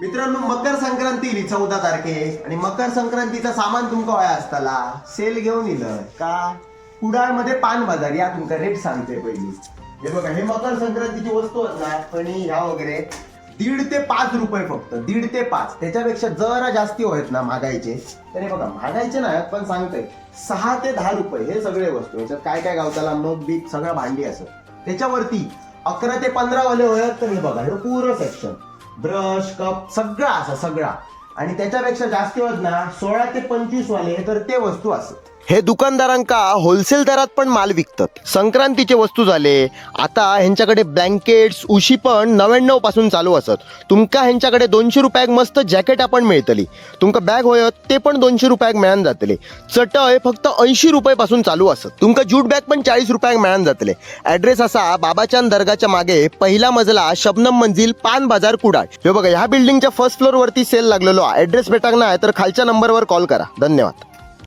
मित्रांनो मकर संक्रांती इली चौदा तारखे आणि मकर संक्रांतीचा सामान तुमका वया असताला सेल घेऊन इलं का कुडाळमध्ये पान बाजार या तुमका रेट सांगते पहिली. हे बघा हे मकर संक्रांतीची वस्तू आहेत ना फणी ह्या वगैरे दीड ते पाच रुपये फक्त दीड ते पाच. त्याच्यापेक्षा जरा जास्ती होत ना महागाईचे. तर हे बघा महागाईचे नाही पण सांगतोय सहा ते दहा रुपये हे सगळे वस्तू. याच्यात काय काय गावताला मग बीक सगळं भांडी असं. त्याच्यावरती अकरा ते पंधरा वाले होत तर हे बघा हे पूर्ण सेक्शन ब्रश कप सगळा असा सगळा. आणि त्याच्यापेक्षा जास्त होत ना सोळा ते पंचवीस वाले तर ते वस्तू असत हे दुकानदारांका होलसेल दरात पण माल विकतात. संक्रांतीचे वस्तू झाले. आता ह्यांच्याकडे ब्लँकेट्स उशी पण नव्याण्णवपासून चालू असत. तुमका ह्यांच्याकडे दोनशे रुपयाक मस्त जॅकेट आपण मिळतली. तुमका बॅग होयत ते पण दोनशे रुपयाक मेळन जातले. चटय फक्त ऐंशी रुपये पासून चालू असत. तुमका जूट बॅग पण चाळीस रुपयाक मेळन जातले. ऍड्रेस असा बाबाचांद दर्गाच्या मागे पहिला मजला शबनम मंजिल पान बाजार कुडाळ. हे बघा ह्या बिल्डिंगच्या फर्स्ट फ्लोर वरती सेल लागलेलो ऍड्रेस भेटाक नाही तर खालच्या नंबरवर कॉल करा. धन्यवाद.